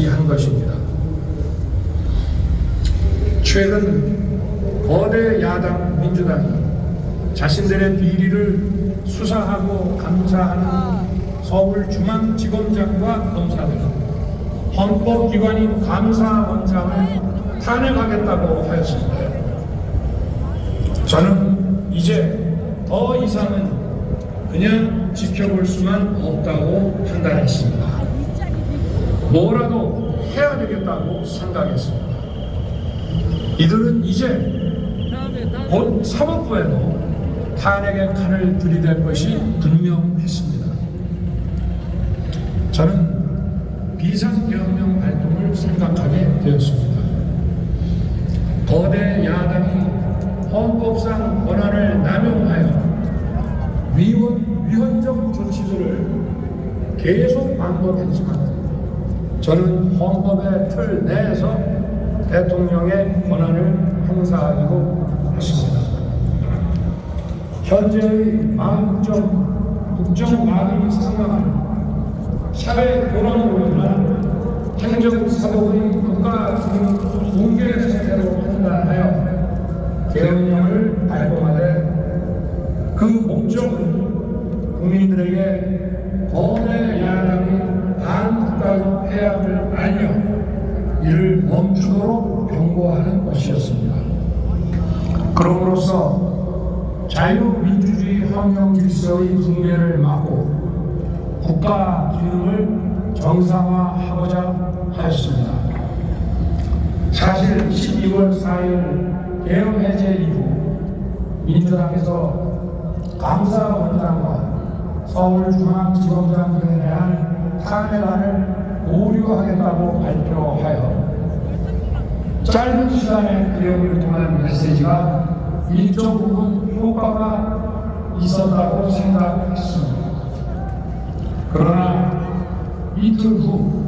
지시한 것입니다. 최근 거대 야당 민주당이 자신들의 비리를 수사하고 감사하는 서울중앙지검장과 검사들, 헌법기관인 감사원장을 탄핵하겠다고 하였습니다. 저는 이제 더 이상은 그냥 지켜볼 수만 없다고 판단했습니다. 뭐라도 해야 되겠다고 생각했습니다. 이들은 이제 곧 사법부에도 탄핵의 칼을 들이댈 것이 분명했습니다. 저는 비상경영 활동을 생각하게 되었습니다. 거대 야당이 헌법상 권한을 남용하여 위헌, 위헌적 조치들을 계속 반복했지만 저는 헌법의 틀 내에서 대통령의 권한을 행사하기로 했습니다. 현재의 마음적 국정 마비 상황은 사회 불안으로 인한 행정사법의 국가 붕괴 상태로 판단하여 계엄령을 발동하되 그 목적은 국민들에게 거대 야당이 반국가적 폐합을 알려 이를 멈추도록 경고하는 것이었습니다. 그럼으로써 자유민주주의 환경 질서의 붕괴를 막고 국가 기능을 정상화하고자 하였습니다. 사실 12월 4일 개헌 해제 이후 민주당에서 감사원장과 서울중앙지검장 등에 대한 탄핵안을 오류하겠다고 발표하여 짧은 시간에 개혁을 통한 메시지가 일정 부분 효과가 있었다고 생각했습니다. 그러나 이틀 후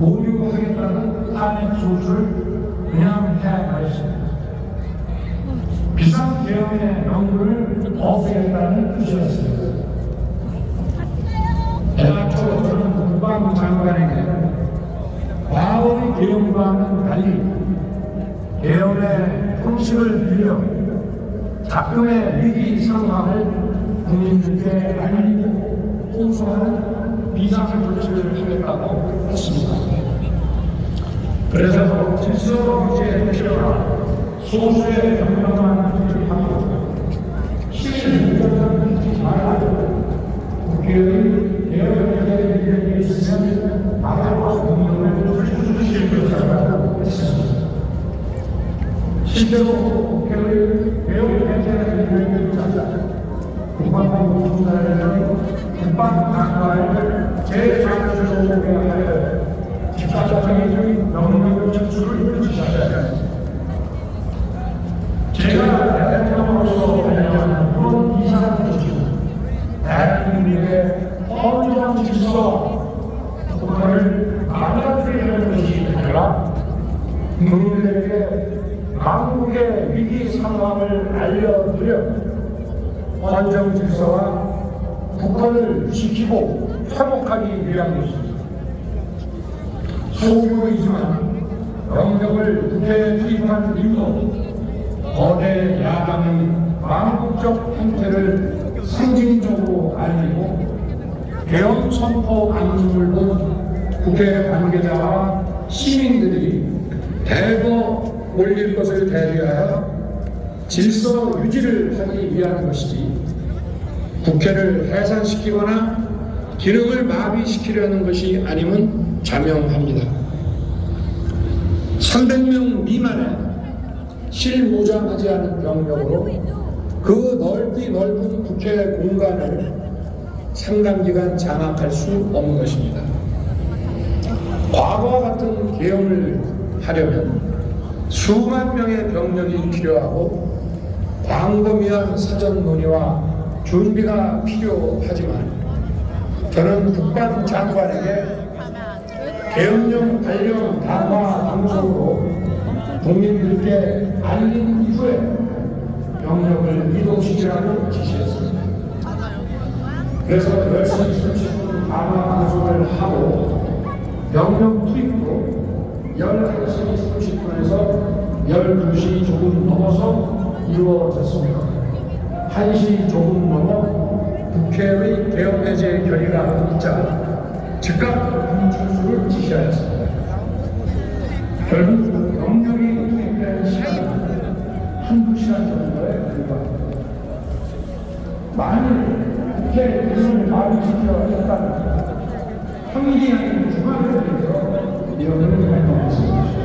오류하겠다는 탄핵 소추를 그냥 해야하였습니다. 비상 계엄의 명분을 없애겠다는 뜻이었습니다. 저는 국방부 장관에게 과거의 계엄과는 달리 계엄의 형식을 빌려 작금의 위기 상황을 국민들께 알리고 호소하는 비상 조치를 하겠다고 했습니다. 그래서 질서 유지에 필요한 소수의 명령만 유지하고 실제로 개혁 해제를 일으켰다. 국방부 총사를 국방 장관을 제장수로 오게 하여 집사장의 명령을 전출을 지시하셨습니다. 제가 대통령으로서 발령하는 그런 이상 조치는 대한민국의 헌정 질서 국가를 망가뜨리게 하는 것이 아니라 국민들에게 망국의 위기 상황을 알려드려 헌정 질서와 국가를 지키고 회복하기 위한 것입니다. 소규이지만 영역을 국회에 투입한 이유도 거대 야당의 망국적 행태를 상징적으로 알리고 개헌 선포 방송을 본 국회 관계자와 시민들이 대거 올릴 것을 대비하여 질서 유지를 하기 위한 것이지 국회를 해산시키거나 기능을 마비시키려는 것이 아님은 자명합니다. 300명 미만의 실무장하지 않은 병력으로 그 넓디 넓은 국회 공간을 상당 기간 장악할 수 없는 것입니다. 과거와 같은 개혁을 하려면 수만 명의 병력이 필요하고 광범위한 사전 논의와 준비가 필요하지만 저는 국방장관에게 계엄령 발령 담화 방송으로 국민들께 알린 이후에 병력을 이동시키라고 지시했습니다. 그래서 10시 30분 담화 방송을 하고 명령 투입도 11시 30분에서 12시 조금 넘어서 이루어졌습니다. 1시 조금 넘어 국회의 개헌해제 결의가 있자 즉각 분출수를 지시하였습니다. 결국 명령이 투입된 시간은 한두 시간 정도에 불과합니다. 만일 국회 의원을 마비시켜 했다면 평일이 아닌 주말에 대해서 İnanırım kaybolmasıdır.